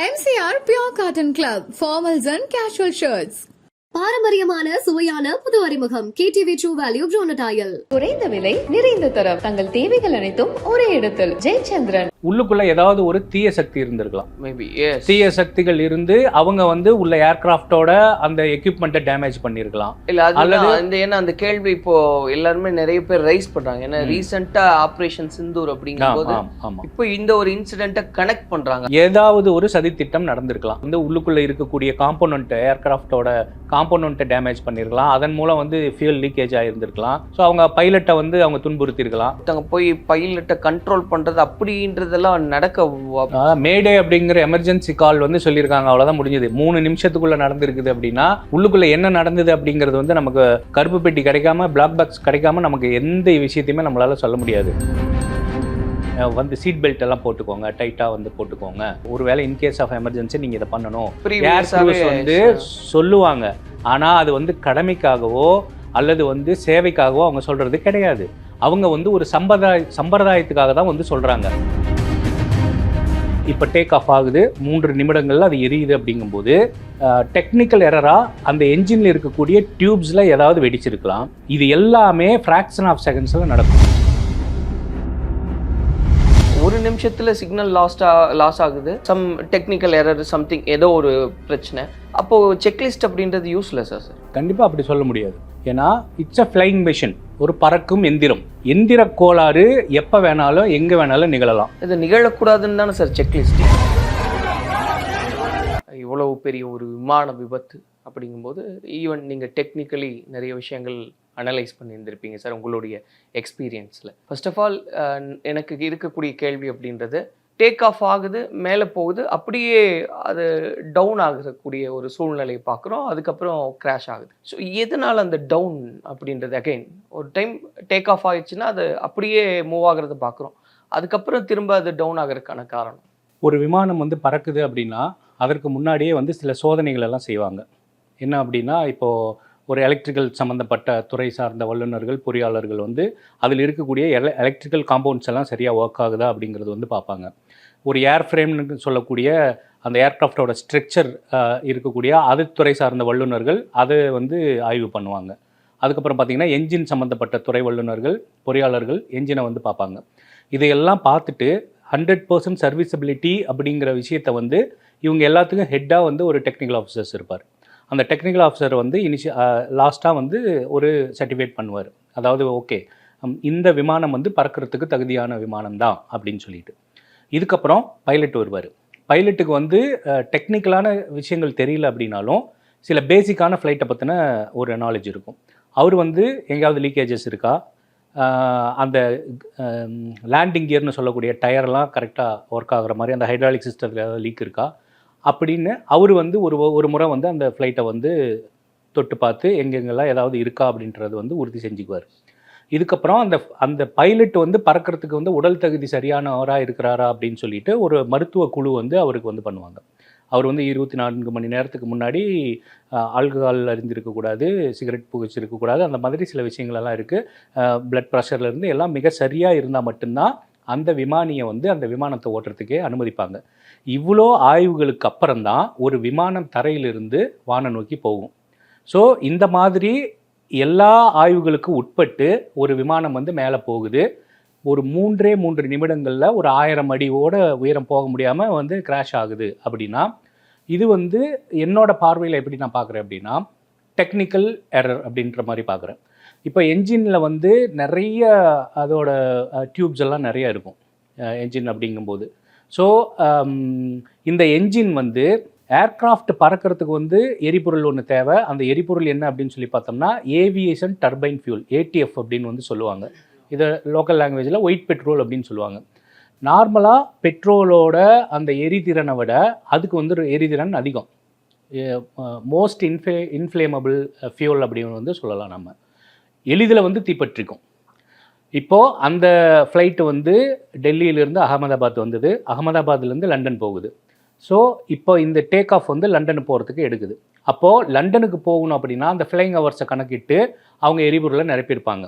MCR Pure Cotton Club, formals and casual shirts. பாரம்பரியமான சுவையான புது அறிமுகம். கேடிவி ட்ரூ வேல்யூ ப்ரோனடாயல் குறைந்த விலை நிறைந்த தரம். தங்கள் தேவைகள் அனைத்தும் ஒரே இடத்தில். ஜெயச்சந்திரன். உள்ளுக்குள்ள ஏதாவது ஒரு தீய சக்தி இருந்திருக்கலாம். மேபி தீய சக்திகள் இருந்து அவங்க வந்து உள்ள ஏர்கிராஃப்டோட அந்த எக்யூப்மெண்ட்டை டேமேஜ் பண்ணியிருக்கலாம் இல்ல அல்லது- இந்த ஏன்னா அந்த கேள்வி இப்போ எல்லாருமே நிறைய பேர் ரைஸ் பண்றாங்க. ஏன்னா ரீசெண்டா ஆபரேஷன் சிந்தூர் அப்படிங்கும்போது இப்போ இந்த ஒரு இன்சிடென்ட்டை கனெக்ட் பண்றாங்க. ஏதாவது ஒரு சதித்திட்டம் நடந்திருக்கலாம். வந்து உள்ளுக்குள்ள இருக்கக்கூடிய காம்போனன்ட் ஏர்கிராஃப்டோட காம்போனன்ட்டை டேமேஜ் பண்ணியிருக்கலாம் அதன் மூலம் வந்து ஃபியூல் லீக்கேஜ் ஆயிருந்திருக்கலாம். ஸோ அவங்க பைலட்டை வந்து அவங்க துன்புறுத்தியிருக்கலாம் ஒருத்தவங்க போய் பைலட்டை கண்ட்ரோல் பண்றது அப்படின்றதெல்லாம் நடக்க மேடே அப்படிங்கிற எமர்ஜென்சி கால் வந்து சொல்லியிருக்காங்க. அவ்வளோதான் முடிஞ்சது. மூணு நிமிஷத்துக்குள்ள நடந்திருக்குது அப்படின்னா உள்ளுக்குள்ள என்ன நடந்தது அப்படிங்கிறது வந்து நமக்கு கருப்பு பெட்டி கிடைக்காம பிளாக் பாக்ஸ் கிடைக்காம நமக்கு எந்த விஷயத்தையுமே நம்மளால சொல்ல முடியாது. வந்து சீட் பெல்ட் எல்லாம் போட்டுக்கோங்க. டைட்டாக வந்து போட்டுக்கோங்க. ஒருவேளை இன்கேஸ் ஆஃப் எமர்ஜென்சி நீங்கள் இதை பண்ணணும். ஏர் Previous-ஆவே வந்து சொல்லுவாங்க. ஆனால் அது வந்து கடமைக்காகவோ அல்லது வந்து சேவைக்காகவோ அவங்க சொல்றது கிடையாது. அவங்க வந்து ஒரு சம்பிரதாய சம்பிரதாயத்துக்காக தான் வந்து சொல்றாங்க. இப்போ டேக் ஆஃப் ஆகுது. மூன்று நிமிடங்கள்ல அது எரியுது அப்படிங்கும்போது டெக்னிக்கல் எரரா அந்த என்ஜின்ல இருக்கக்கூடிய டியூப்ஸ்ல ஏதாவது வெடிச்சிருக்கலாம். இது எல்லாமே ஃப்ராக்ஷன் ஆஃப் செகண்ட்ஸ்ல நடக்கும். ஒரு நிமிஷத்துல சிக்னல் லாஸ்ட் லாஸ் ஆகுது. சம் டெக்னிக்கல் எரர் சம்திங் ஏதோ ஒரு பிரச்சனை. அப்போ செக்லிஸ்ட் அப்படின்றது யூஸ்லெஸ்ஸா சார் கண்டிப்பா அப்படி சொல்ல முடியாது. ஏன்னா இட்ஸ் அ ஃப்ளைங் மிஷின் ஒரு பறக்கும் எந்திரம். எந்திர கோளாறு எப்போ வேணாலும் எங்கே வேணாலும் நிகழலாம். இது நிகழக்கூடாதுன்னு தானே சார் செக்லிஸ்ட் இவ்வளவு பெரிய ஒரு விமான விபத்து அப்படிங்கும்போது ஈவன் நீங்கள் டெக்னிக்கலி நிறைய விஷயங்கள் அனலைஸ் பண்ணியிருந்திருப்பீங்க சார் உங்களுடைய எக்ஸ்பீரியன்ஸில் ஃபர்ஸ்ட் ஆஃப் ஆல் எனக்கு இருக்கக்கூடிய கேள்வி அப்படின்றது டேக் ஆஃப் ஆகுது மேலே போகுது அப்படியே அது டவுன் ஆகக்கூடிய ஒரு சூழ்நிலையை பார்க்குறோம். அதுக்கப்புறம் கிராஷ் ஆகுது. ஸோ எதனால் அந்த டவுன் அப்படின்றது? அகைன் ஒரு டைம் டேக் ஆஃப் ஆகிடுச்சுன்னா அது அப்படியே மூவ் ஆகுறத பார்க்குறோம். அதுக்கப்புறம் திரும்ப அது டவுன் ஆகிறதுக்கான காரணம். ஒரு விமானம் வந்து பறக்குது அப்படின்னா அதற்கு முன்னாடியே வந்து சில சோதனைகள் எல்லாம் செய்வாங்க. என்ன அப்படின்னா இப்போது ஒரு எலக்ட்ரிக்கல் சம்மந்தப்பட்ட துறை சார்ந்த வல்லுநர்கள் பொறியாளர்கள் வந்து அதில் இருக்கக்கூடிய எல எலக்ட்ரிக்கல் காம்பவுண்ட்ஸ் எல்லாம் சரியாக ஒர்க் ஆகுதா அப்படிங்கிறது வந்து பார்ப்பாங்க. ஒரு ஏர் ஃப்ரேம்னு சொல்லக்கூடிய அந்த ஏர்க்ராஃப்டோட ஸ்ட்ரக்சர் இருக்கக்கூடிய அது துறை சார்ந்த வல்லுநர்கள் அதை வந்து ஆய்வு பண்ணுவாங்க. அதுக்கப்புறம் பார்த்திங்கன்னா என்ஜின் சம்மந்தப்பட்ட துறை வல்லுநர்கள் பொறியாளர்கள் என்ஜினை வந்து பார்ப்பாங்க. இதையெல்லாம் பார்த்துட்டு ஹண்ட்ரட் பர்சன்ட் சர்வீசபிலிட்டி அப்படிங்கிற விஷயத்தை வந்து இவங்க எல்லாத்துக்கும் ஹெட்டாக வந்து ஒரு டெக்னிக்கல் ஆஃபீஸர்ஸ் இருப்பார். அந்த டெக்னிக்கல் ஆஃபீஸர் வந்து இனிஷி லாஸ்ட்டாக வந்து ஒரு சர்டிஃபிகேட் பண்ணுவார். அதாவது ஓகே இந்த விமானம் வந்து பறக்கிறதுக்கு தகுதியான விமானம் தான் அப்படின்னு சொல்லிட்டு. இதுக்கப்புறம் பைலட் வருவார். பைலட்டுக்கு வந்து டெக்னிக்கலான விஷயங்கள் தெரியல அப்படின்னாலும் சில பேசிக்கான ஃப்ளைட்டை பற்றின ஒரு நாலேஜ் இருக்கும். அவர் வந்து எங்கேயாவது லீக்கேஜஸ் இருக்கா? அந்த லேண்டிங் கியர்னு சொல்லக்கூடிய டயர்லாம் கரெக்டாக ஒர்க் ஆகிற மாதிரி அந்த ஹைட்ராலிக் சிஸ்டத்தில் ஏதாவது லீக் இருக்கா? அப்படின்னு அவர் வந்து ஒரு ஒரு முறை வந்து அந்த ஃப்ளைட்டை வந்து தொட்டு பார்த்து எங்கெங்கெல்லாம் ஏதாவது இருக்கா அப்படின்றது வந்து உறுதி செஞ்சுக்குவார். இதுக்கப்புறம் அந்த அந்த பைலட் வந்து பறக்கிறதுக்கு வந்து உடல் தகுதி சரியானவராக இருக்கிறாரா அப்படின்னு சொல்லிட்டு ஒரு மருத்துவ குழு வந்து அவருக்கு வந்து பண்ணுவாங்க. அவர் வந்து இருபத்தி நான்கு மணி நேரத்துக்கு முன்னாடி ஆல்கஹால் அறிந்திருக்கக்கூடாது சிகரெட் புகைச்சிருக்கக்கூடாது அந்த மாதிரி சில விஷயங்களெல்லாம் இருக்குது பிளட் ப்ரெஷர்லேருந்து எல்லாம் மிக சரியாக இருந்தால் மட்டும்தான் அந்த விமானியை வந்து அந்த விமானத்தை ஓட்டுறதுக்கே அனுமதிப்பாங்க. இவ்வளோ ஆய்வுகளுக்கு அப்புறம்தான் ஒரு விமானம் தரையிலிருந்து வானம் நோக்கி போகும். ஸோ இந்த மாதிரி எல்லா ஆய்வுகளுக்கு உட்பட்டு ஒரு விமானம் வந்து மேலே போகுது. ஒரு மூன்றே மூன்று நிமிடங்களில் ஒரு ஆயிரம் அடியோட உயரம் போக முடியாமல் வந்து கிராஷ் ஆகுது அப்படின்னா இது வந்து என்னோட பார்வையில் எப்படி நான் பார்க்குறேன் அப்படின்னா டெக்னிக்கல் எரர் அப்படின்ற மாதிரி பார்க்குறேன். இப்போ என்ஜினில் வந்து நிறைய அதோட டியூப்ஸ் எல்லாம் நிறைய இருக்கும். என்ஜின் அப்படிங்கும்போது. ஸோ இந்த என்ஜின் வந்து ஏர்க்ராஃப்ட் பறக்கிறதுக்கு வந்து எரிபொருள் ஒன்று தேவை. அந்த எரிபொருள் என்ன அப்படின்னு சொல்லி பார்த்தோம்னா ஏவியேஷன் டர்பைன் ஃபியூல் ஏடிஎஃப் அப்படின்னு வந்து சொல்லுவாங்க. இதை லோக்கல் லாங்குவேஜில் ஒயிட் பெட்ரோல் அப்படின்னு சொல்லுவாங்க. நார்மலாக பெட்ரோலோட அந்த எரிதிறனை விட அதுக்கு வந்து ஒரு எரிதிறன் அதிகம். மோஸ்ட் இன்ஃபே இன்ஃப்ளேமபிள் ஃபியூல் அப்படின்னு வந்து சொல்லலாம் நம்ம. எளிதில் வந்து தீப்பற்றிக்கும். இப்போது அந்த ஃப்ளைட்டு வந்து டெல்லியிலேருந்து அகமதாபாத் வந்தது. அகமதாபாத்லேருந்து லண்டன் போகுது. ஸோ இப்போ இந்த டேக் ஆஃப் வந்து லண்டனுக்கு போகிறதுக்கு எடுக்குது. அப்போது லண்டனுக்கு போகணும் அப்படின்னா அந்த ஃப்ளைங் ஹவர்ஸை கணக்கிட்டு அவங்க எரிபொருளை நிரப்பியிருப்பாங்க.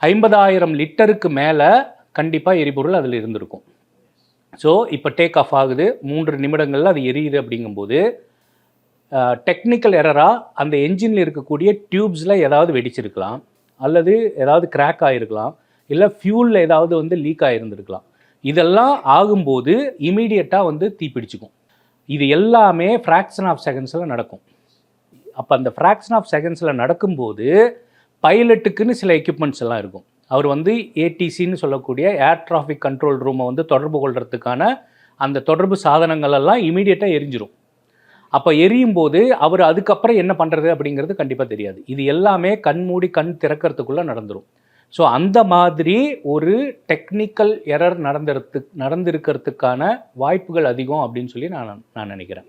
ஐம்பதாயிரம் லிட்டருக்கு மேலே கண்டிப்பாக எரிபொருள் அதில் இருந்திருக்கும். ஸோ இப்போ டேக் ஆஃப் ஆகுது. மூன்று நிமிடங்களில் அது எரியுது அப்படிங்கும்போது டெக்னிக்கல் எரராக அந்த என்ஜினில் இருக்கக்கூடிய டியூப்ஸில் ஏதாவது வெடிச்சிருக்கலாம். அல்லது ஏதாவது கிராக் ஆகிருக்கலாம் இல்லை ஃபியூலில் ஏதாவது வந்து லீக் ஆகிருந்துருக்கலாம் இதெல்லாம் ஆகும்போது இமீடியட்டாக வந்து தீப்பிடிச்சுக்கும் இது எல்லாமே ஃப்ராக்ஷன் ஆஃப் செகண்ட்ஸில் நடக்கும். அப்போ அந்த ஃப்ராக்ஷன் ஆஃப் செகண்ட்ஸில் நடக்கும்போது பைலட்டுக்குன்னு சில எக்யூப்மெண்ட்ஸ் எல்லாம் இருக்கும். அவர் வந்து ஏடிசின்னு சொல்லக்கூடிய ஏர் டிராஃபிக் கண்ட்ரோல் ரூமை வந்து தொடர்பு கொள்றதுக்கான அந்த தொடர்பு சாதனங்கள் எல்லாம் இமீடியட்டாக எரிஞ்சிரும். அப்போ எரியும் போது அவர் அதுக்கப்புறம் என்ன பண்ணுறது அப்படிங்கிறது கண்டிப்பாக தெரியாது. இது எல்லாமே கண் மூடி கண் திறக்கிறதுக்குள்ளே நடந்துடும் ஸோ அந்த மாதிரி ஒரு டெக்னிக்கல் எரர் நடந்துறது நடந்திருக்கிறதுக்கான வாய்ப்புகள் அதிகம் அப்படின்னு சொல்லி நான் நான் நினைக்கிறேன்.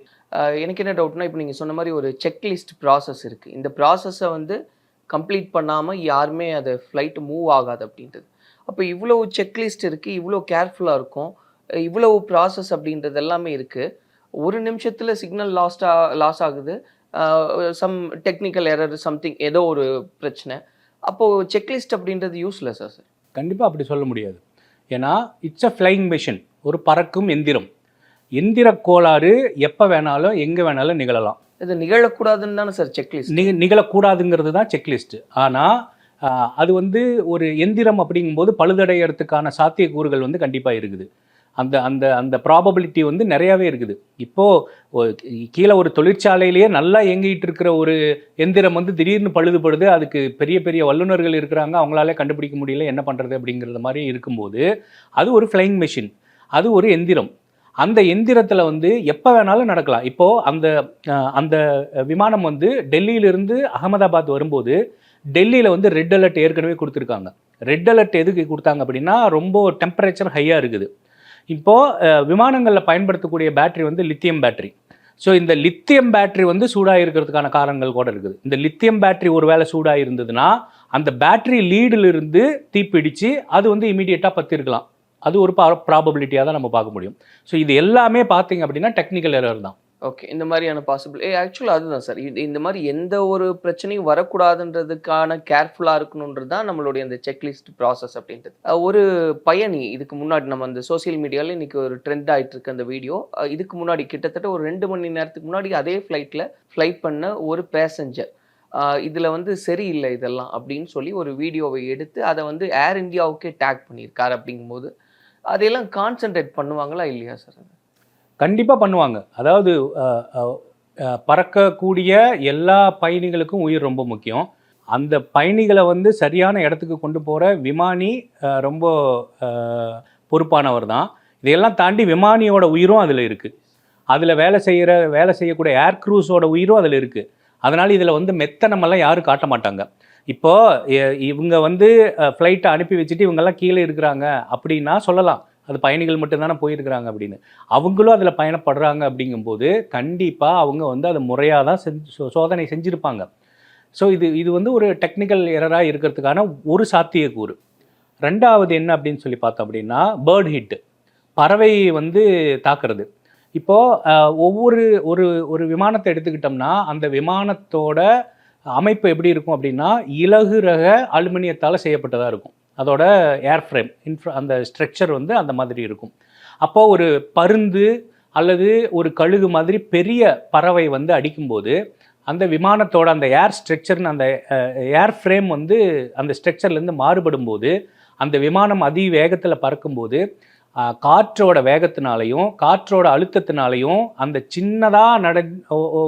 எனக்கு என்ன டவுட்னா இப்போ நீங்கள் சொன்ன மாதிரி ஒரு செக்லிஸ்ட் ப்ராசஸ் இருக்குது இந்த ப்ராசஸை வந்து கம்ப்ளீட் பண்ணாமல் யாருமே அதை ஃப்ளைட் மூவ் ஆகாது அப்படின்றது. அப்போ இவ்வளோ செக்லிஸ்ட் இருக்குது இவ்வளோ கேர்ஃபுல்லாக இருக்கும் இவ்வளவு ப்ராசஸ் அப்படின்றது எல்லாமே இருக்குது ஒரு நிமிஷத்தில் சிக்னல் லாஸ்டாக லாஸ் ஆகுது. சம் டெக்னிக்கல் எரர் சம்திங் ஏதோ ஒரு பிரச்சனை. அப்போது செக்லிஸ்ட் அப்படின்றது யூஸ்லெஸ்ஸா சார் கண்டிப்பாக அப்படி சொல்ல முடியாது. ஏன்னா இட்ஸ் அ ஃப்ளைங் மிஷின் ஒரு பறக்கும் எந்திரம். எந்திர கோளாறு எப்போ வேணாலும் எங்கே வேணாலும் நிகழலாம். இது நிகழக்கூடாதுன்னு தானே சார் செக்லிஸ்ட் நி நிகழக்கூடாதுங்கிறது தான் செக்லிஸ்ட்டு ஆனால் அது வந்து ஒரு எந்திரம் அப்படிங்கும்போது பழுதடையறதுக்கான சாத்தியக்கூறுகள் வந்து கண்டிப்பாக இருக்குது. அந்த அந்த அந்த ப்ராபபிலிட்டி வந்து நிறையாவே இருக்குது. இப்போது கீழே ஒரு தொழிற்சாலையிலேயே நல்லா இயங்கிட்டு இருக்கிற ஒரு எந்திரம் வந்து திடீர்னு பழுதுபடுது அதுக்கு பெரிய பெரிய வல்லுநர்கள் இருக்கிறாங்க அவங்களாலே கண்டுபிடிக்க முடியல என்ன பண்ணுறது அப்படிங்கிறது மாதிரி இருக்கும்போது அது ஒரு ஃப்ளைங் மிஷின் அது ஒரு எந்திரம். அந்த எந்திரத்தில் வந்து எப்போ வேணாலும் நடக்கலாம். இப்போது அந்த அந்த விமானம் வந்து டெல்லியிலிருந்து அகமதாபாத் வரும்போது டெல்லியில் வந்து ரெட் அலர்ட் ஏற்கனவே கொடுத்துருக்காங்க. ரெட் அலர்ட் எதுக்கு கொடுத்தாங்க அப்படின்னா ரொம்ப டெம்பரேச்சர் ஹையாக இருக்குது. இப்போது விமானங்களில் பயன்படுத்தக்கூடிய பேட்டரி வந்து லித்தியம் பேட்டரி ஸோ இந்த லித்தியம் பேட்டரி வந்து சூடாக இருக்கிறதுக்கான காரணங்கள் கூட இருக்குது. இந்த லித்தியம் பேட்டரி ஒரு வேளை சூடாக இருந்ததுன்னா அந்த பேட்டரி லீடிலிருந்து தீப்பிடிச்சு அது வந்து இமீடியட்டாக பற்றிருக்கலாம் அது ஒரு ப்ராபபிலிட்டியாக தான் நம்ம பார்க்க முடியும். ஸோ இது எல்லாமே பார்த்தீங்க அப்படின்னா டெக்னிக்கல் எரர் தான். ஓகே இந்த மாதிரியான பாசிபிள் ஏ ஆக்சுவலாக அதுதான் சார் இது இந்த மாதிரி எந்த ஒரு பிரச்சனையும் வரக்கூடாதுன்றதுக்கான கேர்ஃபுல்லாக இருக்கணுன்றது தான் நம்மளுடைய அந்த செக்லிஸ்ட் ப்ராசஸ் அப்படின்றது. ஒரு பயணி இதுக்கு முன்னாடி நம்ம அந்த சோஷியல் மீடியாவில் இன்றைக்கி ஒரு ட்ரெண்ட் ஆகிட்டு இருக்க அந்த வீடியோ இதுக்கு முன்னாடி கிட்டத்தட்ட ஒரு ரெண்டு மணி நேரத்துக்கு முன்னாடி அதே ஃப்ளைட்டில் ஃப்ளைட் பண்ண ஒரு பேசஞ்சர் இதில் வந்து சரியில்லை இதெல்லாம் அப்படின்னு சொல்லி ஒரு வீடியோவை எடுத்து அதை வந்து ஏர் இந்தியாவுக்கே டேக் பண்ணியிருக்காரு அப்படிங்கும்போது அதையெல்லாம் கான்சென்ட்ரேட் பண்ணுவாங்களா இல்லையா சார் கண்டிப்பாக பண்ணுவாங்க. அதாவது பறக்கக்கூடிய எல்லா பயணிகளுக்கும் உயிர் ரொம்ப முக்கியம். அந்த பயணிகளை வந்து சரியான இடத்துக்கு கொண்டு போகிற விமானி ரொம்ப பொறுப்பானவர் தான். இதையெல்லாம் தாண்டி விமானியோட உயிரும் அதில் இருக்குது அதில் வேலை செய்கிற வேலை செய்யக்கூடிய ஏர் க்ரூஸோட உயிரும் அதில் இருக்குது அதனால் இதில் வந்து மெத்தனமெல்லாம் யாரும் காட்ட மாட்டாங்க. இப்போது இவங்க வந்து ஃப்ளைட்டை அனுப்பி வச்சுட்டு இவங்கெல்லாம் கீழே இருக்கிறாங்க அப்படின்னா சொல்லலாம். அது பயணிகள் மட்டும்தானே போயிருக்கிறாங்க அப்படின்னு. அவங்களும் அதில் பயணப்படுறாங்க அப்படிங்கும்போது கண்டிப்பாக அவங்க வந்து அதை முறையாக தான் செஞ்சு சோதனை செஞ்சுருப்பாங்க. ஸோ இது இது வந்து ஒரு டெக்னிக்கல் எரராக இருக்கிறதுக்கான ஒரு சாத்தியக்கூறு. ரெண்டாவது என்ன அப்படின்னு சொல்லி பார்த்தோம் அப்படின்னா பேர்ட் ஹிட்டு பறவை வந்து தாக்குறது. இப்போது ஒவ்வொரு ஒரு ஒரு விமானத்தை எடுத்துக்கிட்டோம்னா அந்த விமானத்தோட அமைப்பு எப்படி இருக்கும் அப்படின்னா இலகு ரக அலுமினியத்தால் செய்யப்பட்டதாக இருக்கும். அதோட ஏர் ஃப்ரேம் இன்ஃப்ரா அந்த ஸ்ட்ரக்சர் வந்து அந்த மாதிரி இருக்கும். அப்போது ஒரு பருந்து அல்லது ஒரு கழுகு மாதிரி பெரிய பறவை வந்து அடிக்கும்போது அந்த விமானத்தோட அந்த ஏர் ஸ்ட்ரக்சர்னு அந்த ஏர் ஃப்ரேம் வந்து அந்த ஸ்ட்ரக்சர்லேருந்து மாறுபடும் போது அந்த விமானம் அதி வேகத்தில் பறக்கும்போது காற்றோட வேகத்தினாலையும் காற்றோட அழுத்தத்தினாலையும் அந்த சின்னதாக நட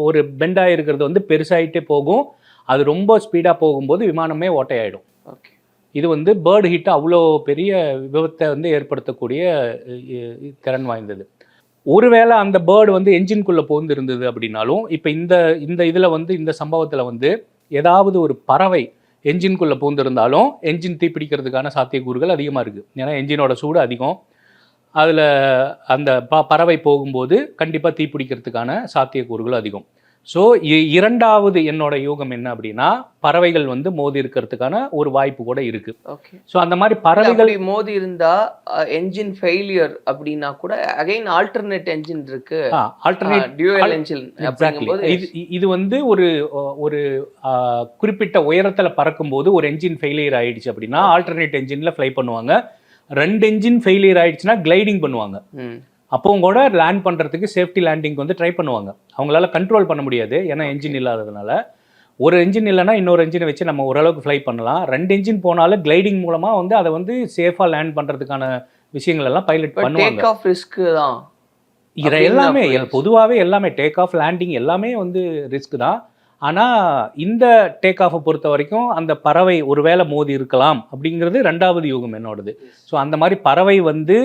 ஒரு பெண்டாக இருக்கிறது வந்து பெருசாயிட்டே போகும். அது ரொம்ப ஸ்பீடாக போகும்போது விமானமே ஓட்டையாயிடும். ஓகே. இது வந்து பேர்டு ஹிட் அவ்வளோ பெரிய விபத்தை வந்து ஏற்படுத்தக்கூடிய திறன் வாய்ந்தது. ஒருவேளை அந்த பேர்டு வந்து என்ஜின்குள்ளே போந்து இருந்தது அப்படின்னாலும் இப்போ இந்த இந்த இதில் வந்து இந்த சம்பவத்தில் வந்து ஏதாவது ஒரு பறவை என்ஜின்குள்ளே பூந்திருந்தாலும் என்ஜின் தீப்பிடிக்கிறதுக்கான சாத்தியக்கூறுகள் அதிகமாக இருக்குது ஏன்னா என்ஜினோட சூடு அதிகம். அதில் அந்த ப பறவை போகும்போது கண்டிப்பாக தீப்பிடிக்கிறதுக்கான சாத்தியக்கூறுகள் அதிகம். ஸோ இரண்டாவது என்னோட யூகம் என்ன அப்படின்னா பறவைகள் வந்து மோதி இருக்கிறதுக்கான ஒரு வாய்ப்பு கூட இருக்கு. ஸோ அந்த மாதிரி பறவைகள் மோதி இருந்தா என்ஜின் ஃபெயிலியர் அப்படின்னா கூட அகைன் ஆல்டர்னேட் என்ஜின் இருக்கு. ஆல்டர்னேட் டியூயல் என்ஜின் இது இது வந்து ஒரு ஒரு குறிப்பிட்ட உயரத்தில் பறக்கும்போது ஒரு என்ஜின் ஃபெயிலியர் ஆயிடுச்சு அப்படின்னா ஆல்டர்னேட் என்ஜினில் ஃப்ளை பண்ணுவாங்க. ரெண்டு என்ஜின் ஃபெயிலியர் ஆயிடுச்சுன்னா கிளைடிங் பண்ணுவாங்க. அப்பவும் கூட லேண்ட் பண்ணுறதுக்கு சேஃப்டி லேண்டிங் வந்து ட்ரை பண்ணுவாங்க. அவங்களால கண்ட்ரோல் பண்ண முடியாது. ஏன்னா என்ஜின் இல்லாததுனால. ஒரு என்ஜின் இல்லைன்னா இன்னொரு என்ஜினை வச்சு நம்ம ஓரளவுக்கு ஃப்ளை பண்ணலாம். ரெண்டு என்ஜின் போனாலும் கிளைடிங் மூலமாக வந்து அதை வந்து சேஃபாக லேண்ட் பண்ணுறதுக்கான விஷயங்கள் எல்லாம் பைலட் பண்ணுவாங்க. டேக் ஆஃப் ரிஸ்க் தான். அப்படின்னு எல்லாமே பொதுவாகவே எல்லாமே டேக் ஆஃப் லேண்டிங் எல்லாமே வந்து ரிஸ்க் தான். ஆனால் இந்த டேக் ஆஃபை பொறுத்த வரைக்கும் அந்த பறவை ஒருவேளை மோதி இருக்கலாம் அப்படிங்கிறது ரெண்டாவது யூகம் என்னோடது. ஸோ அந்த மாதிரி பறவை வந்து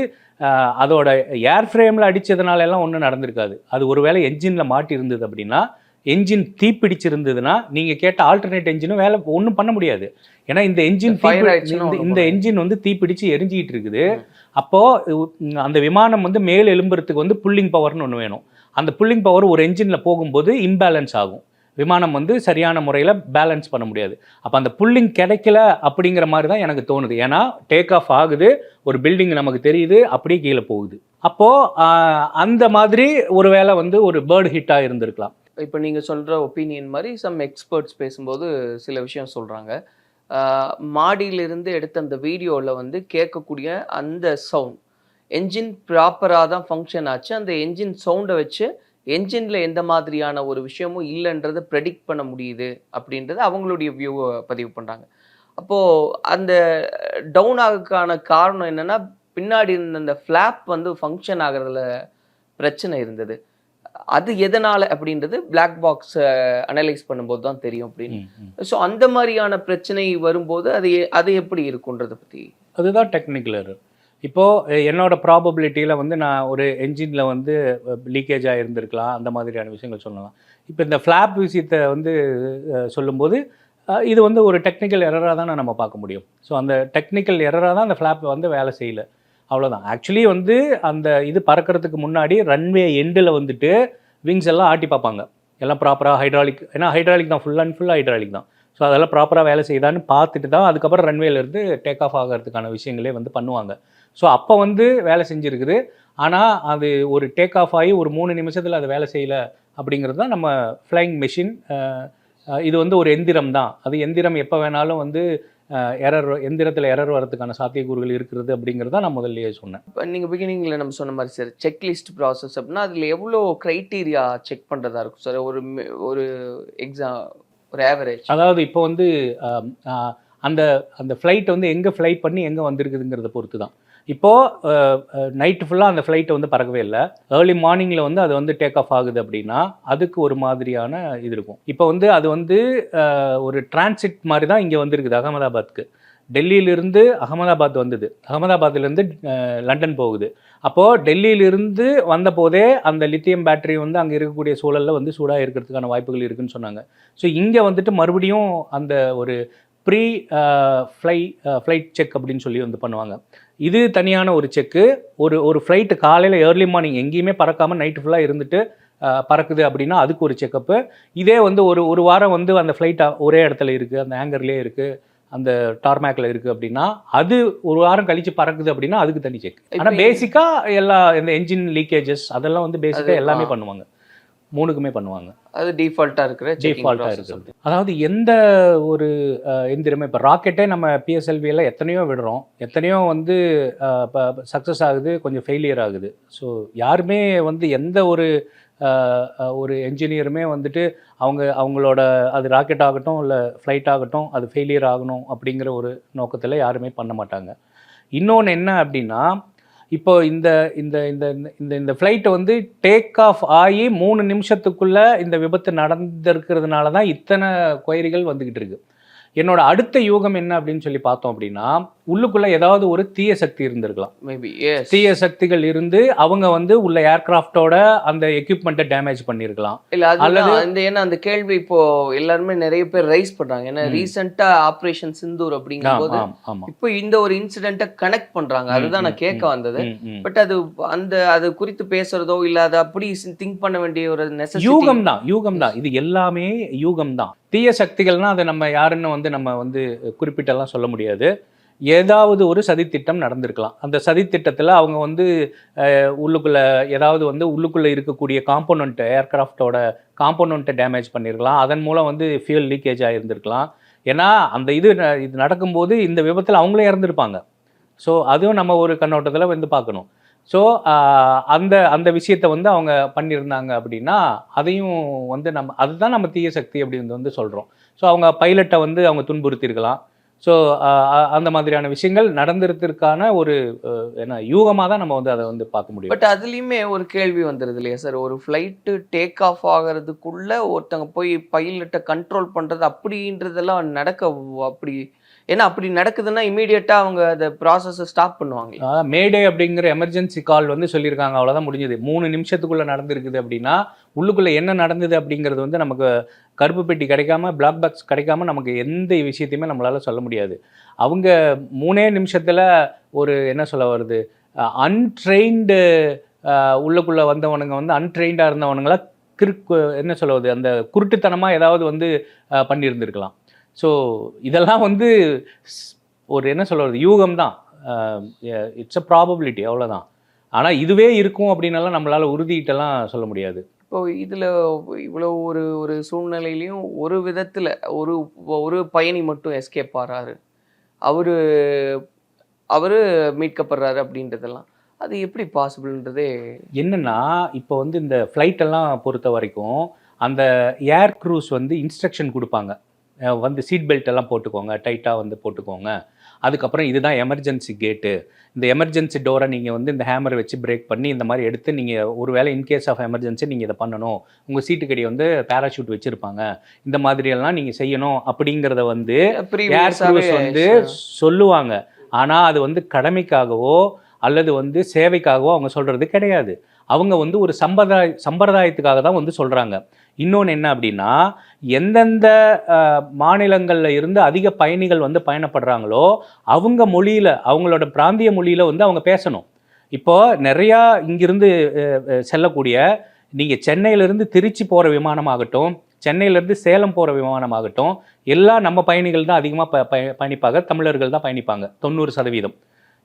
அதோட ஏர் ஃப்ரேமில் அடித்ததுனால எல்லாம் ஒன்றும் நடந்திருக்காது. அது ஒருவேளை என்ஜினில் மாட்டி இருந்தது அப்படின்னா என்ஜின் தீப்பிடிச்சிருந்ததுன்னா நீங்கள் கேட்ட ஆல்டர்னேட் என்ஜினும் வேலை ஒன்றும் பண்ண முடியாது. ஏன்னா இந்த என்ஜின் இந்த என்ஜின் வந்து தீப்பிடிச்சு எரிஞ்சிக்கிட்டு இருக்குது. அப்போ உ- அந்த விமானம் வந்து மேல் எழும்புறதுக்கு வந்து புல்லிங் பவர்னு ஒன்று வேணும். அந்த புல்லிங் பவர் ஒரு என்ஜினில் போகும்போது இம்பேலன்ஸ் ஆகும். விமானம் வந்து சரியான முறையில் பேலன்ஸ் பண்ண முடியாது. அப்போ அந்த புல்லிங் கிடைக்கல அப்படிங்கிற மாதிரி தான் எனக்கு தோணுது. ஏன்னா டேக் ஆஃப் ஆகுது ஒரு பில்டிங் நமக்கு தெரியுது அப்படியே கீழே போகுது. அப்போது அந்த மாதிரி ஒரு வேளை வந்து ஒரு பேர்டு ஹிட்டாக இருந்திருக்கலாம். இப்போ நீங்கள் சொல்கிற ஒப்பீனியன் மாதிரி சம் எக்ஸ்பர்ட்ஸ் பேசும்போது சில விஷயம் சொல்கிறாங்க மாடியிலிருந்து எடுத்த அந்த வீடியோவில் வந்து கேட்கக்கூடிய அந்த சவுண்ட் என்ஜின் ப்ராப்பராக தான் ஃபங்க்ஷன் ஆச்சு. அந்த என்ஜின் சவுண்டை வச்சு என்ஜினில் எந்த மாதிரியான ஒரு விஷயமும் இல்லைன்றதை ப்ரெடிக்ட் பண்ண முடியுது அப்படின்றது அவங்களுடைய வியூவை பதிவு பண்ணுறாங்க அப்போது அந்த டவுன் ஆகுக்கான காரணம் என்னென்னா பின்னாடி இருந்த அந்த ஃப்ளாப் வந்து ஃபங்க்ஷன் ஆகிறதுல பிரச்சனை இருந்தது. அது எதனால அப்படின்றது பிளாக் பாக்ஸ் அனலைஸ் பண்ணும்போது தான் தெரியும் அப்படின்னு. ஸோ அந்த மாதிரியான பிரச்சனை வரும்போது அது அது எப்படி இருக்குன்றதை பற்றி அதுதான் டெக்னிக்கல் எரர் இப்போது என்னோட ப்ராபபிலிட்டியில் வந்து நான் ஒரு என்ஜினில் வந்து லீக்கேஜ் இருந்திருக்கலாம். அந்த மாதிரியான விஷயங்கள் சொல்லலாம். இப்போ இந்த ஃப்ளாப் விஷயத்தை வந்து சொல்லும்போது இது வந்து ஒரு டெக்னிக்கல் எரராக தான் நம்ம பார்க்க முடியும். ஸோ அந்த டெக்னிக்கல் எரராக தான் அந்த ஃப்ளாப் வந்து வேலை செய்யல. அவ்வளோதான் ஆக்சுவலி வந்து அந்த இது பறக்கிறதுக்கு முன்னாடி ரன்வே எண்டில் வந்துட்டு விங்ஸ் எல்லாம் ஆட்டி பார்ப்பாங்க. எல்லாம் ப்ராப்பராக ஹைட்ராலிக் ஏன்னா ஹைட்ராலிக் தான் ஃபுல் அண்ட் ஃபுல் ஹைட்ராலிக் தான். ஸோ அதெல்லாம் ப்ராப்பராக வேலை செய்யுதான்னு பார்த்துட்டு தான் அதுக்கப்புறம் ரன்வேலேருந்து டேக் ஆஃப் ஆகிறதுக்கான விஷயங்களே வந்து பண்ணுவாங்க. ஸோ அப்போ வந்து வேலை செஞ்சுருக்குது. ஆனால் அது ஒரு டேக் ஆஃப் ஆகி ஒரு மூணு நிமிஷத்தில் அது வேலை செய்யலை அப்படிங்கிறது தான் நம்ம ஃப்ளைங் மெஷின் இது வந்து ஒரு எந்திரம் தான். அது எந்திரம் எப்போ வேணாலும் வந்து எரர் எந்திரத்தில் எரர் வரதுக்கான சாத்தியக்கூறுகள் இருக்கிறது அப்படிங்கிறது நான் முதல்லயே சொன்னேன். இப்போ நீங்கள் பிகினிங்கில் நம்ம சொன்ன மாதிரி சார் செக்லிஸ்ட் ப்ராசஸ் அப்படின்னா அதில் எவ்வளோ க்ரைட்டீரியா செக் பண்ணுறதா இருக்கும் சார் ஒரு மி- ஒரு எக்ஸாம் ஒரு ஆவரேஜ் அதாவது இப்போ வந்து அந்த அந்த ஃப்ளைட் வந்து எங்கே ஃப்ளை பண்ணி எங்கே வந்திருக்குதுங்கிறத பொறுத்து தான் இப்போது நைட்டு ஃபுல்லாக அந்த ஃப்ளைட்டை வந்து பறக்கவே இல்லை. ஏர்லி மார்னிங்கில் வந்து அது வந்து டேக் ஆஃப் ஆகுது அப்படின்னா அதுக்கு ஒரு மாதிரியான இது இருக்கும். இப்போ வந்து அது வந்து ஒரு டிரான்சிட் மாதிரி தான் இங்கே வந்துருக்குது அகமதாபாத்துக்கு டெல்லியிலிருந்து அகமதாபாத் வந்தது. அகமதாபாத்லேருந்து லண்டன் போகுது. அப்போது டெல்லியிலிருந்து வந்த போதே அந்த லித்தியம் பேட்டரி வந்து அங்கே இருக்கக்கூடிய சூழலில் வந்து சூடாக இருக்கிறதுக்கான வாய்ப்புகள் இருக்குதுன்னு சொன்னாங்க. ஸோ இங்கே வந்துட்டு மறுபடியும் அந்த ஒரு ப்ரீ ஃப்ளை ஃப்ளைட் செக் அப்படின்னு சொல்லி வந்து பண்ணுவாங்க. இது தனியான ஒரு செக்கு. ஒரு ஒரு ஃப்ளைட்டு காலையில் ஏர்லி மார்னிங் எங்கேயுமே பறக்காமல் நைட்டு ஃபுல்லாக இருந்துட்டு பறக்குது அப்படின்னா அதுக்கு ஒரு செக்கப்பு இதே வந்து ஒரு ஒரு வாரம் வந்து அந்த ஃப்ளைட் ஒரே இடத்துல இருக்குது அந்த ஹேங்கர்லேயே இருக்குது அந்த டார்மேக்கில் இருக்குது அப்படின்னா அது ஒரு வாரம் கழித்து பறக்குது அப்படின்னா அதுக்கு தனி செக் ஆனால் பேசிக்காக எல்லா இந்த என்ஜின் லீக்கேஜஸ் அதெல்லாம் வந்து பேசிக்காக எல்லாமே. பண்ணுவாங்க. மூணுக்குமே பண்ணுவாங்க. அது டிஃபால்ட்டாக இருக்கிற டிஃபால்ட்டாக. இருக்கிறது. அதாவது எந்த ஒரு எந்திரமே இப்போ ராக்கெட்டே நம்ம பிஎஸ்எல்வியில் எத்தனையோ விடுறோம். எத்தனையோ வந்து இப்போ சக்ஸஸ் ஆகுது கொஞ்சம் ஃபெயிலியர் ஆகுது. ஸோ யாருமே வந்து எந்த ஒரு ஒரு என்ஜினியருமே வந்துட்டு அவங்க அவங்களோட அது ராக்கெட் ஆகட்டும் இல்லை ஃப்ளைட் ஆகட்டும் அது ஃபெயிலியர் ஆகணும் அப்படிங்கிற ஒரு நோக்கத்தில் யாருமே பண்ண மாட்டாங்க. இன்னொன்று என்ன அப்படின்னா இப்போ இந்த இந்த இந்த இந்த இந்த ஃப்ளைட்டை வந்து டேக் ஆஃப் ஆகி மூணு நிமிஷத்துக்குள்ள இந்த விபத்து நடந்திருக்கிறதுனால தான் இத்தனை கொயரிகள் வந்துக்கிட்டு இருக்கு. என்னோட அடுத்த யூகம் என்ன அப்படின்னு சொல்லி பார்த்தோம் அப்படின்னா உள்ளுக்குள்ள ஏதாவது ஒரு தீய சக்தி இருந்திருக்கலாம். மேபி தீய சக்திகள் இருந்து அவங்க வந்து உள்ள ஏர்கிராஃப்டோட அந்த எக்யூப்மெண்ட்டை டேமேஜ் பண்ணியிருக்கலாம் இல்ல அல்லது- அந்த ஏன்னா அந்த கேள்வி இப்போ எல்லாருமே நிறைய பேர் ரைஸ் பண்றாங்க. ஏன்னா. ரீசெண்டா ஆபரேஷன் சிந்தூர் அப்படிங்கும்போது ஆமாம் ஆமாம் இப்போ இந்த ஒரு இன்சிடென்ட்டை கனெக்ட் பண்றாங்க. அதுதான் நான் கேட்க வந்தது. பட் அது அந்த அது குறித்து பேசுறதோ இல்ல அதை அப்படி திங்க் பண்ண வேண்டிய ஒரு யூகம் தான் யூகம் தான். இது எல்லாமே யூகம் தான். தீய சக்திகள்னா அதை நம்ம யாருன்னு வந்து நம்ம வந்து குறிப்பிட்டெல்லாம் சொல்ல முடியாது. ஏதாவது ஒரு சதித்திட்டம் நடந்திருக்கலாம். அந்த சதித்திட்டத்தில் அவங்க வந்து உள்ளுக்குள்ளே ஏதாவது வந்து உள்ளுக்குள்ளே இருக்கக்கூடிய காம்போனண்ட்டை ஏர்க்ராஃப்டோட காம்போனண்ட்டை டேமேஜ் பண்ணியிருக்கலாம் அதன் மூலம் வந்து ஃபியூல் லீக்கேஜ் ஆகியிருந்திருக்கலாம் ஏன்னா அந்த இது ந- இது நடக்கும்போது இந்த விபத்தில் அவங்களே இறந்துருப்பாங்க. ஸோ அதுவும் நம்ம ஒரு கண்ணோட்டத்தில் வந்து பார்க்கணும். ஸோ அந்த அந்த விஷயத்தை வந்து அவங்க பண்ணியிருந்தாங்க அப்படின்னா அதையும் வந்து நம்ம அதுதான் நம்ம தீய சக்தி அப்படின்னு வந்து சொல்கிறோம் ஸோ அவங்க பைலட்டை வந்து அவங்க துன்புறுத்தியிருக்கலாம். ஸோ அந்த மாதிரியான விஷயங்கள் நடந்திருக்கிறதுக்கான ஒரு என்ன யூகமாக தான் நம்ம வந்து அதை வந்து பார்க்க முடியும். பட் அதுலேயுமே ஒரு கேள்வி வந்துடுது இல்லையா சார் ஒரு ஃப்ளைட்டு டேக் ஆஃப் ஆகிறதுக்குள்ள ஒருத்தங்க போய் பைலட்டை கண்ட்ரோல் பண்ணுறது அப்படின்றதெல்லாம் நடக்க அப்படி ஏன்னா அப்படி நடக்குதுன்னா இமீடியட்டாக அவங்க அந்த ப்ராசஸை ஸ்டாப் பண்ணுவாங்க. மேடே அப்படிங்கிற எமர்ஜென்சி கால் வந்து சொல்லியிருக்காங்க. அவ்வளோதான் முடிஞ்சது. மூணு நிமிஷத்துக்குள்ளே நடந்திருக்குது அப்படின்னா உள்ளுக்குள்ளே என்ன நடந்தது அப்படிங்கிறது வந்து நமக்கு கருப்பு பெட்டி கிடைக்காம பிளாக் பாக்ஸ் கிடைக்காம நமக்கு எந்த விஷயத்தையுமே நம்மளால சொல்ல முடியாது. அவங்க மூணே நிமிஷத்தில் ஒரு என்ன சொல்ல வருது அன்ட்ரெயின்டு உள்ளுக்குள்ளே வந்தவனுங்க வந்து அன்ட்ரெயின்டாக இருந்தவனுங்களாம் கிறுக்கு என்ன சொல்லுவது அந்த குருட்டுத்தனமாக ஏதாவது வந்து பண்ணியிருந்துருக்கலாம் பண்ணியிருந்திருக்கலாம். ஸோ இதெல்லாம் வந்து ஸ்- ஒரு என்ன சொல்கிறது யூகம் தான். இட்ஸ் அ ப்ராபபிலிட்டி அவ்வளோதான் ஆனால் இதுவே இருக்கும் அப்படின்னலாம் நம்மளால் உறுதியிட்டெல்லாம் சொல்ல முடியாது. இப்போ இதில் இவ்வளோ ஒரு ஒரு சூழ்நிலையிலையும் ஒரு விதத்தில் ஒரு ஒரு பயணி மட்டும் எஸ்கேப் ஆகிறாரு அவர் அவர் மீட்கப்படுறாரு அப்படின்றதெல்லாம். அது எப்படி பாசிபிள்ன்றதே என்னென்னா இப்போ வந்து இந்த ஃப்ளைட்டெல்லாம் பொறுத்த வரைக்கும் அந்த ஏர் க்ரூஸ் வந்து இன்ஸ்ட்ரக்ஷன் கொடுப்பாங்க. வந்து சீட் பெல்ட் எல்லாம் போட்டுக்கோங்க டைட்டாக வந்து போட்டுக்கோங்க. அதுக்கப்புறம் இதுதான் எமர்ஜென்சி கேட்டு இந்த எமர்ஜென்சி டோரை நீங்கள் வந்து இந்த ஹேமரை வச்சு பிரேக் பண்ணி இந்த மாதிரி எடுத்து நீங்கள் ஒரு வேளை இன்கேஸ் ஆஃப் எமர்ஜென்சி நீங்கள் இதை பண்ணணும். உங்கள் சீட்டுக்கடி வந்து பேராஷூட் வச்சுருப்பாங்க. இந்த மாதிரியெல்லாம் நீங்கள் செய்யணும் அப்படிங்கிறத வந்து ஏர் க்ரூஸ் வந்து சொல்லுவாங்க. ஆனால் அது வந்து கடமைக்காகவோ அல்லது வந்து சேவைக்காகவோ அவங்க சொல்கிறது கிடையாது. அவங்க வந்து ஒரு சம்பிரதாய சம்பிரதாயத்துக்காக தான் வந்து சொல்கிறாங்க இன்னொன்று என்ன அப்படின்னா எந்தெந்த மாநிலங்களில் இருந்து அதிக பயணிகள் வந்து பயணப்படுறாங்களோ அவங்க மொழியில் அவங்களோட பிராந்திய மொழியில் வந்து அவங்க பேசணும். இப்போது நிறையா இங்கிருந்து செல்லக்கூடிய நீங்கள் சென்னையிலேருந்து திருச்சி போகிற விமானமாகட்டும் சென்னையிலேருந்து சேலம் போகிற விமானமாகட்டும் எல்லா நம்ம பயணிகள் தான் அதிகமாக ப பயணிப்பாங்க தமிழர்கள் தான் பயணிப்பாங்க தொண்ணூறு சதவீதம்.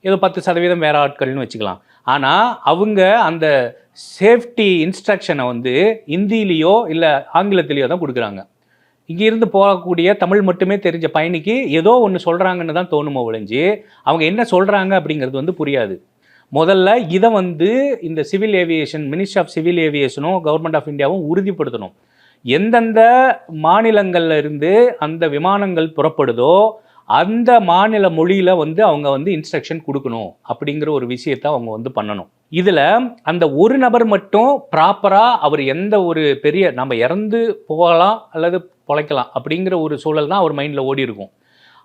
ஏதோ பத்து சதவீதம் வேறு ஆட்கள்னு வச்சுக்கலாம். ஆனால் அவங்க அந்த சேஃப்டி இன்ஸ்ட்ரக்ஷனை வந்து இந்தியிலேயோ இல்லை ஆங்கிலத்திலேயோ தான் கொடுக்குறாங்க. இங்கேருந்து போகக்கூடிய தமிழ் மட்டுமே தெரிஞ்ச பயணிக்கு ஏதோ ஒன்று சொல்கிறாங்கன்னு தான் தோணுமோ ஒழிஞ்சு அவங்க என்ன சொல்கிறாங்க அப்படிங்கிறது வந்து புரியாது. முதல்ல இதை வந்து இந்த civil aviation ministry of civil ஏவியேஷனும் government of இந்தியாவும் உறுதிப்படுத்தணும். எந்தெந்த மாநிலங்களில் இருந்து அந்த விமானங்கள் புறப்படுதோ அந்த மாநில மொழியில் வந்து அவங்க வந்து இன்ஸ்ட்ரக்ஷன் கொடுக்கணும் அப்படிங்கிற ஒரு விஷயத்தை அவங்க வந்து பண்ணணும். இதில் அந்த ஒரு நபர் மட்டும் ப்ராப்பராக அவர் எந்த ஒரு பெரிய நம்ம இறந்து போகலாம் அல்லது பொழைக்கலாம் அப்படிங்கிற ஒரு சூழல் தான் அவர் மைண்டில் ஓடி இருக்கும்.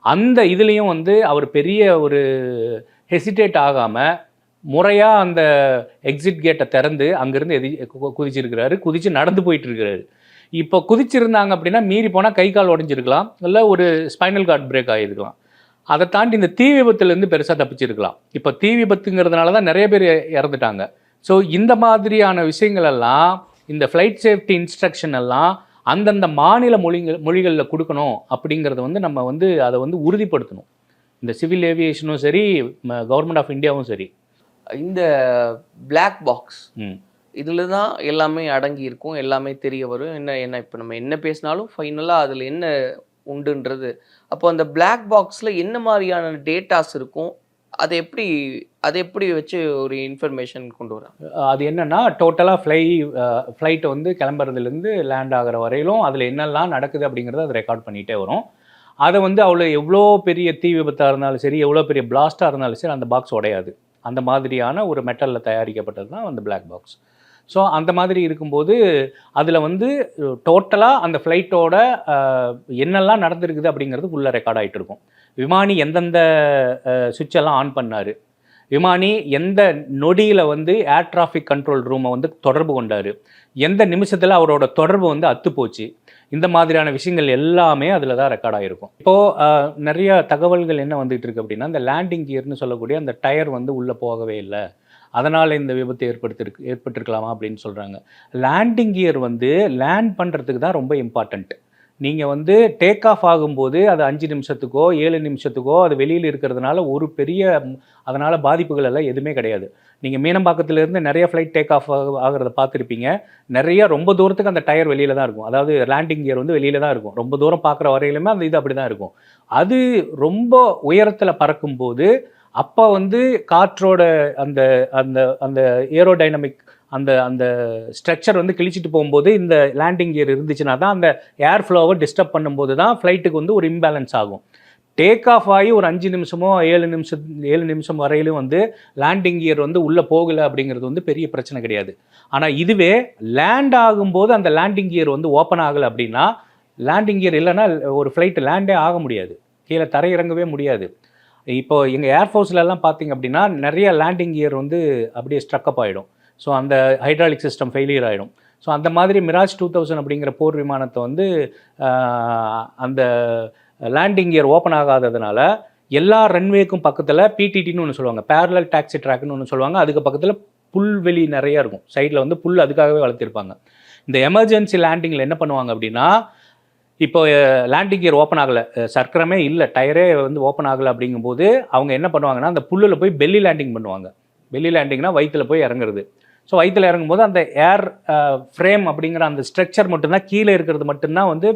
அந்த இதுலேயும் வந்து அவர் பெரிய ஒரு ஹெசிடேட் ஆகாமல் முறையாக அந்த எக்ஸிட் கேட்டை திறந்து அங்கேருந்து எதி கு- குதிச்சிருக்கிறாரு. குதித்து நடந்து போயிட்டு இருக்கிறாரு. இப்போ குதிச்சிருந்தாங்க அப்படின்னா மீறி போனால் கை கால் உடஞ்சிருக்கலாம். இல்லை ஒரு ஸ்பைனல் கார்டு பிரேக் ஆகிருக்கலாம் அதை தாண்டி இந்த தீ விபத்துலேருந்து பெருசாக தப்பிச்சிருக்கலாம். இப்போ தீ விபத்துங்கிறதுனால தான் நிறைய பேர் இறந்துட்டாங்க. ஸோ இந்த மாதிரியான விஷயங்கள் எல்லாம் இந்த ஃப்ளைட் சேஃப்டி இன்ஸ்ட்ரக்ஷன் எல்லாம் அந்தந்த மாநில மொழிகள் மொழிகளில் கொடுக்கணும் அப்படிங்கிறத வந்து நம்ம வந்து அதை வந்து உறுதிப்படுத்தணும். இந்த சிவில் ஏவியேஷனும் சரி கவர்மெண்ட் ஆஃப் இந்தியாவும் சரி. இந்த Black பாக்ஸ் ம். இதில் தான் எல்லாமே அடங்கி இருக்கும் எல்லாமே தெரிய வரும். என்ன என்ன இப்போ நம்ம என்ன பேசினாலும் ஃபைனலாக அதில் என்ன உண்டுன்றது. அப்போ அந்த பிளாக் பாக்ஸில் என்ன மாதிரியான டேட்டாஸ் இருக்கும்? அதை எப்படி அதை எப்படி வச்சு ஒரு இன்ஃபர்மேஷன் கொண்டு வராங்க? அது என்னன்னா டோட்டலாக ஃப்ளை ஃப்ளைட்டை வந்து கிளம்புறதுலேருந்து லேண்ட் ஆகிற வரையிலும் அதில் என்னெல்லாம் நடக்குது அப்படிங்கிறத அது ரெக்கார்ட் பண்ணிகிட்டே வரும். அதை வந்து அவ்வளோ எவ்வளோ பெரிய தீ விபத்தாக இருந்தாலும் சரி எவ்வளோ பெரிய பிளாஸ்ட்டாக இருந்தாலும் சரி அந்த பாக்ஸ் உடையாது. அந்த மாதிரியான ஒரு மெட்டலில் தயாரிக்கப்பட்டது தான் அந்த பிளாக் பாக்ஸ் ஸோ அந்த மாதிரி இருக்கும்போது அதில் வந்து டோட்டலாக அந்த ஃப்ளைட்டோட என்னெல்லாம் நடந்திருக்குது அப்படிங்கிறது உள்ளே ரெக்கார்ட் ஆகிட்டு இருக்கும் விமானி எந்தெந்த சுவிட்ச் எல்லாம் ஆன் பண்ணார். விமானி எந்த நொடியில் வந்து ஏர் டிராஃபிக் கண்ட்ரோல் ரூமை வந்து தொடர்பு கொண்டார். எந்த நிமிஷத்தில் அவரோட தொடர்பு வந்து அத்து போச்சு. இந்த மாதிரியான விஷயங்கள் எல்லாமே அதில் தான் ரெக்கார்ட் ஆகிருக்கும் இப்போது நிறைய தகவல்கள் என்ன வந்துகிட்டு இருக்கு அப்படின்னா இந்த லேண்டிங் கியர்னு சொல்லக்கூடிய அந்த டயர் வந்து உள்ளே போகவே இல்லை. அதனால் இந்த விபத்து ஏற்படுத்திருக்கு ஏற்பட்டிருக்கலாமா அப்படின்னு சொல்கிறாங்க லேண்டிங் கியர் வந்து லேண்ட் பண்ணுறதுக்கு தான் ரொம்ப இம்பார்ட்டண்ட் நீங்கள் வந்து டேக் ஆஃப் ஆகும்போது அது அஞ்சு நிமிஷத்துக்கோ ஏழு நிமிஷத்துக்கோ அது வெளியில் இருக்கிறதுனால ஒரு பெரிய அதனால் பாதிப்புகள் எல்லாம் எதுவுமே கிடையாது. நீங்கள் மீனம்பாக்கத்துலேருந்து நிறைய ஃப்ளைட் டேக் ஆஃப் ஆகிறத பார்த்துருப்பீங்க. நிறைய ரொம்ப தூரத்துக்கு அந்த டயர் வெளியில் தான் இருக்கும். அதாவது லேண்டிங் கியர் வந்து வெளியில் தான் இருக்கும். ரொம்ப தூரம் பார்க்குற வரையிலுமே அந்த இது அப்படி தான் இருக்கும். அது ரொம்ப உயரத்தில் பறக்கும்போது அப்போ வந்து காற்றோட அந்த அந்த அந்த ஏரோடைனமிக் அந்த அந்த ஸ்ட்ரக்சர் வந்து கிழிச்சிட்டு போகும்போது இந்த லேண்டிங் கியர் இருந்துச்சுன்னா தான் அந்த ஏர் ஃப்ளோவை டிஸ்டர்ப் பண்ணும்போது தான் ஃப்ளைட்டுக்கு வந்து ஒரு இம்பேலன்ஸ் ஆகும். டேக் ஆஃப் ஆகி ஒரு அஞ்சு நிமிஷமோ ஏழு நிமிஷம் ஏழு நிமிஷம் வரையிலும் வந்து லேண்டிங் கியர் வந்து உள்ளே போகலை அப்படிங்கிறது வந்து பெரிய பிரச்சனை கிடையாது. ஆனால் இதுவே லேண்ட் ஆகும்போது அந்த லேண்டிங் கியர் வந்து ஓப்பன் ஆகலை அப்படின்னா லேண்டிங் கியர் இல்லைன்னா ஒரு ஃப்ளைட்டு லேண்டே ஆக முடியாது. கீழே தரையிறங்கவே முடியாது. இப்போ எங்கள் ஏர்ஃபோர்ஸ்லலாம் பார்த்தீங்க அப்படின்னா நிறைய லேண்டிங் கியர் வந்து அப்படியே ஸ்ட்ரக்கப் ஆகிடும் ஸோ அந்த ஹைட்ராலிக் சிஸ்டம் ஃபெயிலியர் ஆகிடும் ஸோ அந்த மாதிரி மிராஜ் டூ தௌசண்ட் அப்படிங்கிற போர் விமானத்தை வந்து அந்த லேண்டிங் கியர் ஓப்பன் ஆகாததுனால எல்லா ரன்வேக்கும் பக்கத்தில் பிடிடின்னு ஒன்று சொல்லுவாங்க. பேரலல் டாக்ஸி ட்ராக்னு ஒன்று சொல்லுவாங்க. அதுக்கு பக்கத்தில் புல்வெளி நிறையா இருக்கும். சைடில் வந்து புல் அதுக்காகவே வளர்த்திருப்பாங்க. இந்த எமர்ஜென்சி லேண்டிங்கில் என்ன பண்ணுவாங்க அப்படின்னா இப்போ லேண்டிங் கியர் ஓப்பன் ஆகலை. சர்க்கரமே இல்லை. டயரே வந்து ஓப்பன் ஆகலை அப்படிங்கும்போது அவங்க என்ன பண்ணுவாங்கன்னா அந்த புல்லில் போய் பெல்லி லேண்டிங் பண்ணுவாங்க. பெல்லி லேண்டிங்னா வயிற்றுல போய் இறங்குறது. ஸோ வயிற்றுல இறங்கும்போது அந்த ஏர் ஃப்ரேம் அப்படிங்கிற அந்த ஸ்ட்ரக்சர் மட்டும்தான் கீழே இருக்கிறது மட்டும்தான் வந்து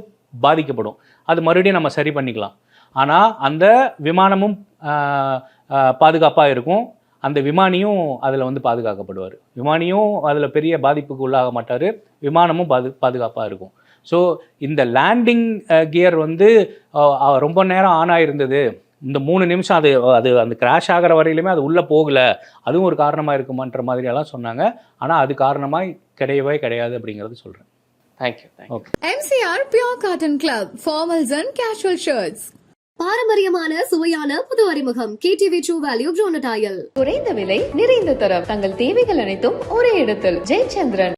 பாதிக்கப்படும். அது மறுபடியும் நம்ம சரி பண்ணிக்கலாம். ஆனால் அந்த விமானமும் பாதுகாப்பாக இருக்கும். அந்த விமானியும் அதில் வந்து பாதுகாக்கப்படுவார். விமானியும் அதில் பெரிய பாதிப்புக்கு உள்ளாக மாட்டார். விமானமும் பாது பாதுகாப்பாக இருக்கும். ஸோ இந்த லேண்டிங் கியர் வந்து அஹ், அஹ், ரொம்ப நேரம் ஆன் ஆயிருந்தது. இந்த மூணு நிமிஷம் அது அது அந்த கிராஷ் ஆகிற வரையிலுமே அது உள்ளே போகல. அதுவும் ஒரு காரணமாக இருக்குமான்ற மாதிரியெல்லாம் சொன்னாங்க. ஆனால் அது காரணமாக கிடையவே கிடையாது அப்படிங்கிறது சொல்கிறேன் thank you okay MCR Pure Cotton Club, formals and casual shirts. பாரம்பரியமான சுவையான புது அறிமுகம் கேடிவி ட்ரூ வேல்யூ ப்ரோனடாயல் குறைந்த விலை நிறைந்த தரம். தங்கள் தேவைகள் அனைத்தும் ஒரே இடத்தில். ஜெயச்சந்திரன்.